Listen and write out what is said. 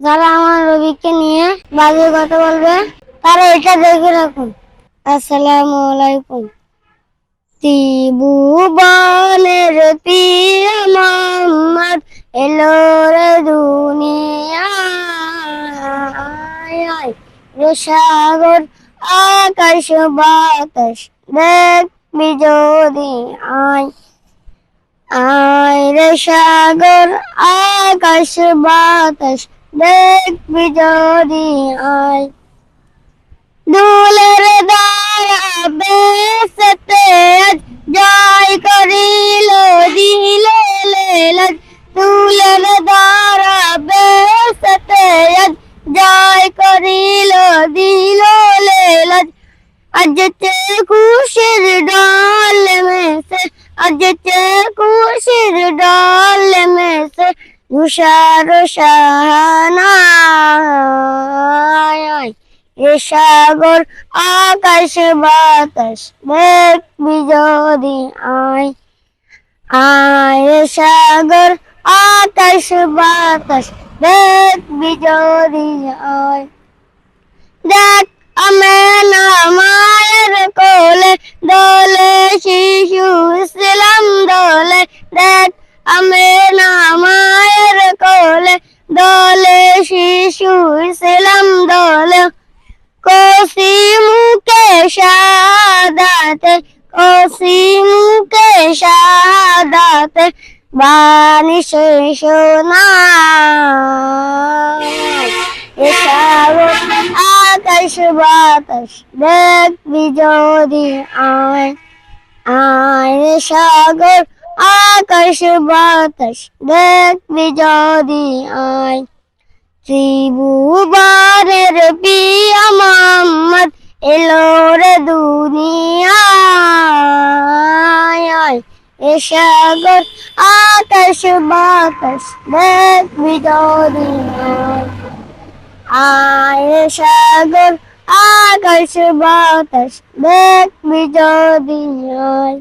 যারা আমার রবিকে নিয়ে বাজে কথা বলবে, তারা এটা দেখে রাখুন। আসসালামু আলাইকুম। ত্রিভুবনের মোহাম্মদ এলো রে দুনিয়ায় সাগর আকাশ, বাতাস দেখবি যদি আয় আয়। রে সাগর আকাশ, বাতাস দেখবি যদি আয় দুলের দ্বারা বেসতে আজ জয় করিল, দিল লেলাজ। দুলের দ্বারা বেসতে আজ জয় করিল, দিল লেলাজ। আজ তে খুশির ডাল মেসে, আজ তে খুশির ডাল মেসে তুষার সাহানায় এ সাগর, আকাশ, বাতাস দেখবি যদি আয়। আয় সাগর, আকাশ, বাতাস দেখবি যদি আয়। দেখ আমেনা শিশু ইসলাম দোলে। কোসি মুখে শাহাদাতে কোসি মুখে বাণী শোনা এসাগর আকাশ বাতাস দেখবি যদি আয়। আয় সাগর, আকাশ বাতাস দেখবি যদি আয়। ত্রিভুবনের পিয়া মোহাম্মদ এলো রে দুনিয়ায়। এ সাগর, আকাশ, বাতাস দেখবি আয় সাগর, আকাশ, বাতাস দেখবি যদি আয়